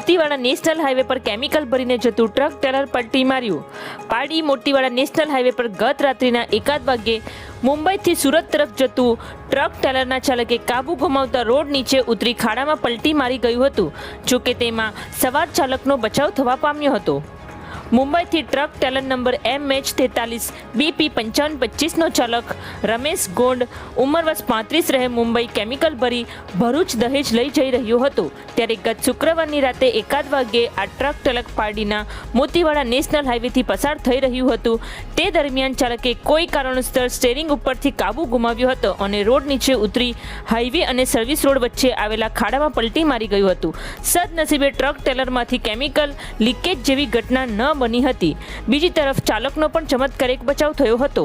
Motiwada national highway પર chemical ભરીને જતું ટ્રક ટેલર પલટી માર્યું. પાડી મોતીવાડા નેશનલ હાઈવે પર ગત રાત્રિના એકાદ વાગ્યે મુંબઈથી સુરત તરફ જતું ટ્રક ટેલરના ચાલકે કાબુ ગુમાવતા રોડ નીચે ઉતરી ખાડામાં પલટી મારી ગયું હતું, જોકે તેમાં સવાર ચાલકનો બચાવ થવા પામ્યો હતો. મુંબઈથી truck trailer number M H તેતાલીસ, બીપી પંચાવન પચીસનો ચાલક રમેશ ગોંડ ઉંમર વર્ષ પાંત્રીસ રહે મુંબઈ કેમિકલ ભરી ભરૂચ દહેજ લઈ જઈ રહ્યો હતો. ત્યારે ગત શુક્રવારની રાતે એકાદ વાગ્યે આ ટ્રક ટેલક પાડીના મોતીવાડા નેશનલ હાઈવેથી પસાર થઈ રહ્યું હતું. તે દરમિયાન ચાલકે કોઈ કારણોસર સ્ટેરિંગ ઉપરથી કાબુ ગુમાવ્યો હતો અને રોડ નીચે ઉતરી હાઈવે અને સર્વિસ રોડ વચ્ચે આવેલા ખાડામાં પલટી મારી ગયું હતું. સદનસીબે ટ્રક ટેલરમાંથી કેમિકલ લીકેજ જેવી ઘટના ન બની હતી. બીજી તરફ ચાલકનો પણ ચમત્કારિક બચાવ થયો હતો.